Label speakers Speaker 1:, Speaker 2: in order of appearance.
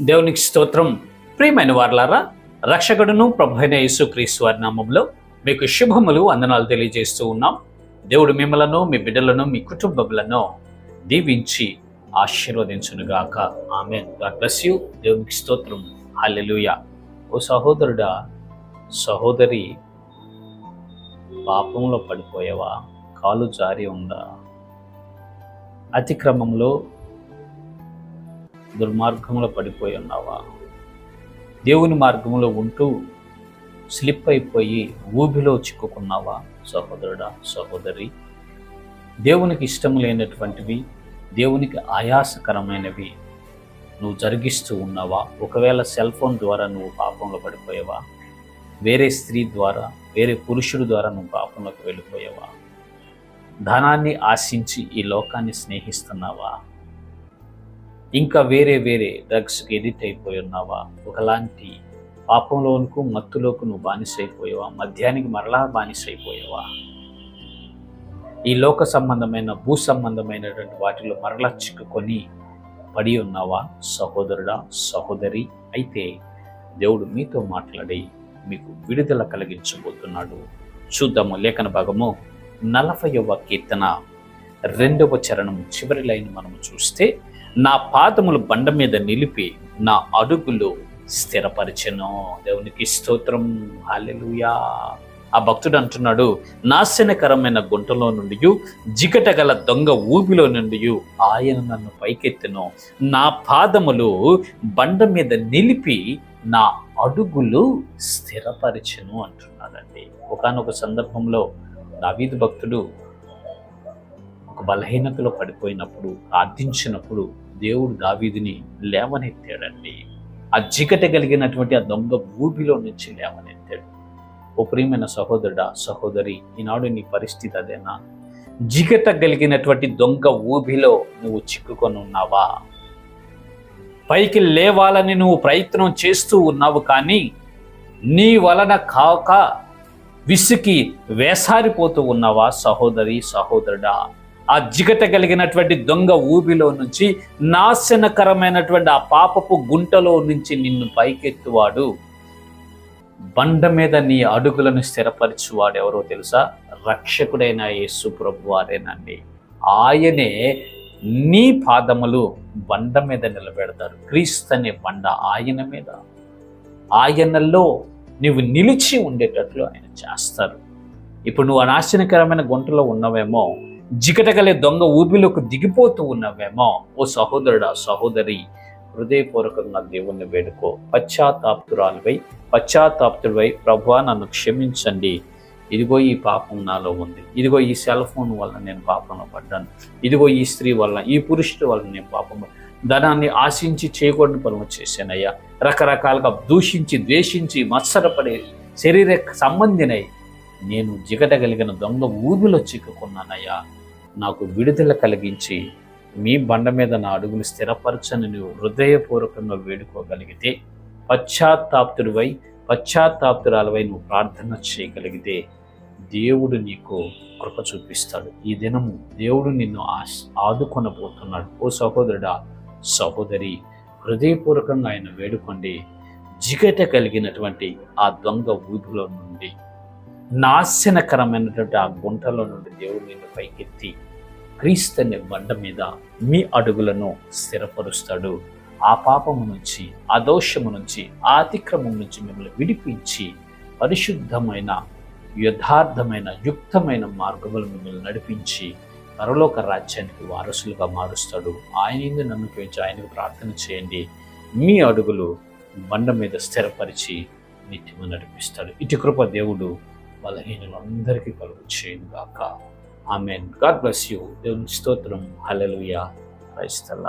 Speaker 1: దేవునికి స్తోత్రం. ప్రియమైన వార్లారా రక్షకుడును ప్రభు అయిన యేసుక్రీస్తు వారి నామంలో మీకు శుభములు వందనాలు తెలియజేస్తూ ఉన్నాం. దేవుడు మిమ్మలను మీ బిడ్డలను మీ కుటుంబములను దీవించి ఆశీర్వదించునుగాక. ఆమె గాడ్ బ్లెస్ యూ. దేవునికి స్తోత్రం. హల్లెలూయా. ఓ సహోదరుడా సహోదరి పాపంలో పడిపోయావా? కాలు జారి ఉందా? అతిక్రమంలో దుర్మార్గంలో పడిపోయి ఉన్నావా? దేవుని మార్గంలో ఉంటూ స్లిప్ అయిపోయి ఊబిలో చిక్కుకున్నావా? సహోదరుడా సహోదరి దేవునికి ఇష్టం లేనటువంటివి దేవునికి ఆయాసకరమైనవి నువ్వు జరిగిస్తూ ఉన్నావా? ఒకవేళ సెల్ ఫోన్ ద్వారా నువ్వు పాపంలో పడిపోయావా? వేరే స్త్రీ ద్వారా వేరే పురుషుడు ద్వారా నువ్వు పాపంలోకి వెళ్ళిపోయావా? ధనాన్ని ఆశించి ఈ లోకాన్ని స్నేహిస్తున్నావా? ఇంకా వేరే వేరే డ్రగ్స్కి ఎడిట్ అయిపోయి ఉన్నావా ఒకలాంటి పాపంలోనుకు మత్తులోకి నువ్వు బానిసైపోయావా? మద్యానికి మరలా బానిసైపోయావా? ఈ లోక సంబంధమైన భూ సంబంధమైనటువంటి వాటిలో మరలా చిక్కుకొని పడి ఉన్నావా? సహోదరుడా సహోదరి అయితే దేవుడు మీతో మాట్లాడి మీకు విడుదల కలిగించబోతున్నాడు. చూద్దాము లేఖన భాగము నలభైవ కీర్తన. రెండవ చరణం చివరి లైన్ మనము చూస్తే నా పాదములు బండ మీద నిలిపి నా అడుగులు స్థిరపరిచెను. దేవునికి స్తోత్రం. హాలెలుయా ఆ భక్తుడు అంటున్నాడు నాశనకరమైన గుంటలో నుండి జిగట గల దొంగ ఊబిలో నుండి ఆయన నన్ను పైకెత్తను. నా పాదములు బండ మీద నిలిపి నా అడుగులు స్థిరపరిచెను అంటున్నాడండి. ఒకనొక సందర్భంలో దావీదు భక్తుడు ఒక బలహీనతలో పడిపోయినప్పుడు ప్రార్థించినప్పుడు దేవుడు దావీదిని లేవనెత్తాడండి. ఆ జిగట కలిగినటువంటి ఆ దొంగ ఊబిలో నుంచి లేవనెత్తాడు. ఓ ప్రియమైన సహోదరుడా సహోదరి ఈనాడు నీ పరిస్థితి అదేనా? జిగట కలిగినటువంటి దొంగ ఊబిలో నువ్వు చిక్కుకొని ఉన్నావా? పైకి లేవాలని నువ్వు ప్రయత్నం చేస్తూ ఉన్నావు కానీ నీ వలన కాక విసికి వేసారిపోతూ ఉన్నావా సహోదరి సహోదరుడా? ఆ జిగట కలిగినటువంటి దొంగ ఊబిలో నుంచి నాశనకరమైనటువంటి ఆ పాపపు గుంటలో నుంచి నిన్ను పైకెత్తువాడు. బండ మీద నీ అడుగులను స్థిరపరచువాడు ఎవరో తెలుసా? రక్షకుడైన యేసు ప్రభు వారేనండి. ఆయనే నీ పాదములు బండ మీద నిలబెడతారు. క్రీస్తు అనే బండ ఆయన మీద. ఆయనలో నువ్వు నిలిచి ఉండేటట్లు ఆయన చేస్తారు. ఇప్పుడు నువ్వు అనాశనకరమైన గుంటలో ఉన్నవేమో జిగటగలే దొంగ ఊపిలోకి దిగిపోతూ ఉన్నవేమో? ఓ సహోదరుడా సహోదరి హృదయపూర్వకంగా దేవుణ్ణి వేడుకో. పశ్చాత్తాప్తురాలువై పశ్చాత్తాప్తుడివై ప్రభువా నన్ను క్షమించండి. ఇదిగో ఈ పాపం నాలో ఉంది. ఇదిగో ఈ సెల్ ఫోన్ వల్ల నేను పాపంలో పడ్డాను. ఇదిగో ఈ స్త్రీ వల్ల ఈ పురుషుడి వల్ల నేను పాపం ధనాన్ని ఆశించి చేయకూడని పనులు చేశానయ్యా. రకరకాలుగా దూషించి ద్వేషించి మత్సరపడే శరీర సంబంధినై నేను జిగటగలిగిన దొంగ ఊబిలో చిక్కుకున్నానయ్యా. నాకు విడుదల కలిగించి మీ బండ మీద నా అడుగులు స్థిరపరచని నువ్వు హృదయపూర్వకంగా వేడుకోగలిగితే పశ్చాత్తాప్తుడివై పశ్చాత్తాప్తురాలవై నువ్వు ప్రార్థన చేయగలిగితే దేవుడు నీకు కృప చూపిస్తాడు. ఈ దినము దేవుడు నిన్ను ఆశ ఆదుకొనబోతున్నాడు. ఓ సహోదరుడా సహోదరి హృదయపూర్వకంగా ఆయన వేడుకోండి. జిగట కలిగినటువంటి ఆ దొంగ ఊబిలో నుండి నాశనకరమైనటువంటి ఆ గుంటలో నుండి దేవుడు నిన్ను పైకెత్తి క్రీస్తుని బండ మీద మీ అడుగులను స్థిరపరుస్తాడు. ఆ పాపము నుంచి ఆ దోషము నుంచి ఆ అతిక్రమం నుంచి మిమ్మల్ని విడిపించి పరిశుద్ధమైన యథార్థమైన యుక్తమైన మార్గములు మిమ్మల్ని నడిపించి పరలోక రాజ్యానికి వారసులుగా మారుస్తాడు. ఆయన నమ్మకం ఇచ్చి ఆయనకు ప్రార్థన చేయండి. మీ అడుగులు బండ మీద స్థిరపరిచి నిత్యము నడిపిస్తాడు. ఇటు కృప దేవుడు బలహీనులందరికీ కలుగు చేయను గాక ఆమెన్ గాడ్ బ్లెస్ యూ దేవుని స్తోత్రం హలలుయా క్రైస్తల్లా